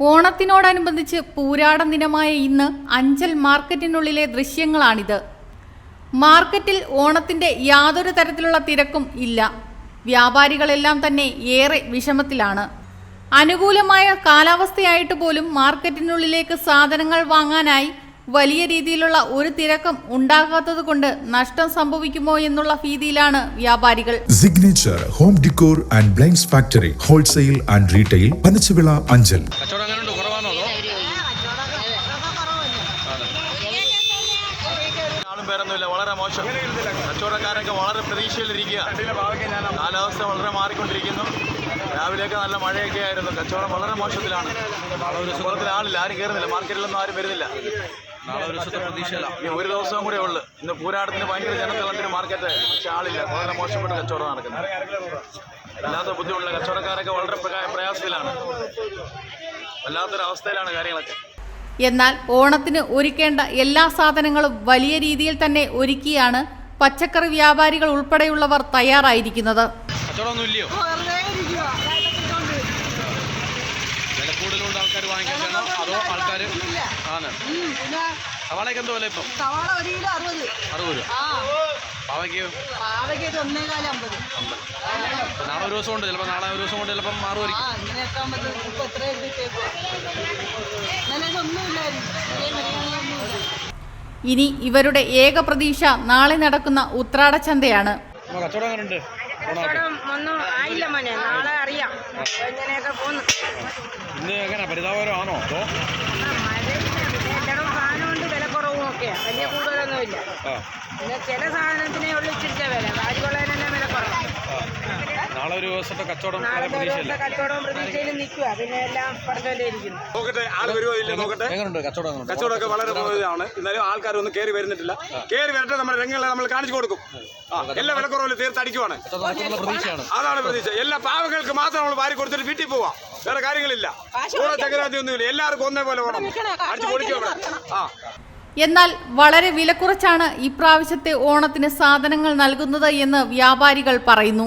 ഓണത്തിനോടനുബന്ധിച്ച് പൂരാടം ദിനമായ ഇന്ന് അഞ്ചൽ മാർക്കറ്റിനുള്ളിലെ ദൃശ്യങ്ങളാണിത്. മാർക്കറ്റിൽ ഓണത്തിന്റെ യാതൊരു തരത്തിലുള്ള തിരക്കും ഇല്ല. വ്യാപാരികളെല്ലാം തന്നെ ഏറെ വിഷമത്തിലാണ്. അനുകൂലമായ കാലാവസ്ഥയായിട്ട് പോലും മാർക്കറ്റിനുള്ളിലേക്ക് സാധനങ്ങൾ വാങ്ങാനായി വലിയ രീതിയിലുള്ള ഒരു തിരക്കും ഉണ്ടാകാത്തത് കൊണ്ട് നഷ്ടം സംഭവിക്കുമോ എന്നുള്ള ഭീതിയിലാണ് വ്യാപാരികൾ. Signature home decor and blinds factory wholesale and retail Panachuvila Anchal. വളരെ മോശം. കച്ചവടക്കാരൊക്കെ വളരെ പ്രതീക്ഷയിലിരിക്കുക. കാലാവസ്ഥ വളരെ മാറിക്കൊണ്ടിരിക്കുന്നു. രാവിലെയൊക്കെ നല്ല മഴയൊക്കെ ആയിരുന്നു കച്ചവടം വളരെ മോശത്തിലാണ്. ഒരു ആളില്ല ആരും കയറുന്നില്ല മാർക്കറ്റിലൊന്നും ആരും വരുന്നില്ല. നാളെ ഒരു ദിവസത്തെ പ്രതീക്ഷയില്ല. ഒരു ദിവസവും കൂടെ ഉള്ളു. ഇന്ന് പൂരാടത്തിന് ഭയങ്കര ജനത്തിലുള്ളൊരു മാർക്കറ്റ് പക്ഷെ ആളില്ല. വളരെ മോശപ്പെട്ട കച്ചവടം നടക്കുന്നത് വല്ലാത്ത ബുദ്ധിമുട്ടുള്ള കച്ചവടക്കാരൊക്കെ വളരെ പ്രയാസത്തിലാണ്. വല്ലാത്തൊരവസ്ഥയിലാണ് കാര്യങ്ങളൊക്കെ. എന്നാൽ ഓണത്തിന് ഒരുക്കേണ്ട എല്ലാ സാധനങ്ങളും വലിയ രീതിയിൽ തന്നെ ഒരുക്കിയാണ് പച്ചക്കറി വ്യാപാരികൾ ഉൾപ്പെടെയുള്ളവർ തയ്യാറായിരിക്കുന്നത്. കച്ചവടമൊന്നും ആൾക്കാർ വാങ്ങിക്കാനാണോ? അതോ ആൾക്കാർ ആണ്. സവാളയ്ക്ക് എന്തോ അല്ലേ ഇപ്പം? സവാള ഒരു കിലോ അറുപത്. അറുപത് രൂപ. ആ. പാവയ്ക്ക്? പാവയ്ക്കൊക്കെ ഒന്നേകാലം അമ്പത്. നാളെ ഒരു ദിവസം കൊണ്ട് ചിലപ്പോൾ നാളെ ഒരു ദിവസം കൊണ്ട് ചിലപ്പം മാറുമായിരിക്കും ഇനി ഇവരുടെ ഏക പ്രതീക്ഷ നാളെ നടക്കുന്ന ഉത്രാടച്ചന്തയാണ് ചന്തയാണ്. കച്ചവടം ആയില്ല മോനെ. എങ്ങനെയൊക്കെ പോന്നു ഇന്ന് എങ്ങനെ? പരിതാപകരമാണോ? അതോ? ആ, സാധനത്തിനെ പിന്നെ എല്ലായിടവും സാധനമുണ്ട് വില കുറവും ഒക്കെയാ വലിയ കൂടുതലൊന്നുമില്ല ആ പിന്നെ ചില സാധനത്തിനേ ഉള്ളു ഇച്ചിരിച്ച വില വാരിക്കൊള്ളതിനെല്ലാം വില കുറവാണ് നാളെ ഒരു ദിവസത്തെ കച്ചവടം കച്ചവടം നാളത്തെ ഒരു പ്രതീക്ഷയില്ല. ദിവസത്തെ കച്ചവടവും പ്രതീക്ഷയിലും നിൽക്കുക പിന്നെ എല്ലാം പറഞ്ഞല്ലേ ഇരിക്കുന്നു. നോക്കട്ടെ ആൾ വരുമോ ഇല്ല നോക്കട്ടെ? എങ്ങനെയുണ്ട് കച്ചവടം കച്ചവടമൊക്കെ വളരെ പോയതാണ് എന്നാലും ആൾക്കാരൊന്നും കയറി വരുന്നിട്ടില്ല. കയറി വരട്ടെ നമ്മുടെ രംഗങ്ങളെ നമ്മൾ കാണിച്ചു കൊടുക്കും. എല്ലാ വിലക്കുറവിലും തീർത്തടിക്കുവാണ്. അതാണ് പ്രതീക്ഷ. എല്ലാ പാവങ്ങൾക്ക് മാത്രം നമ്മൾ വാരി കൊടുത്തിട്ട് വീട്ടിൽ പോവാം. വേറെ കാര്യങ്ങളില്ല. ഓരോ ചക്രാന്തി ഒന്നുമില്ല. എല്ലാവർക്കും ഒന്നേ പോലെ വേണം. അടിച്ചു പൊളിക്കും ആ. എന്നാൽ വളരെ വിലക്കുറച്ചാണ് ഇപ്രാവശ്യത്തെ ഓണത്തിന് സാധനങ്ങൾ നൽകുന്നത് എന്ന് വ്യാപാരികൾ പറയുന്നു.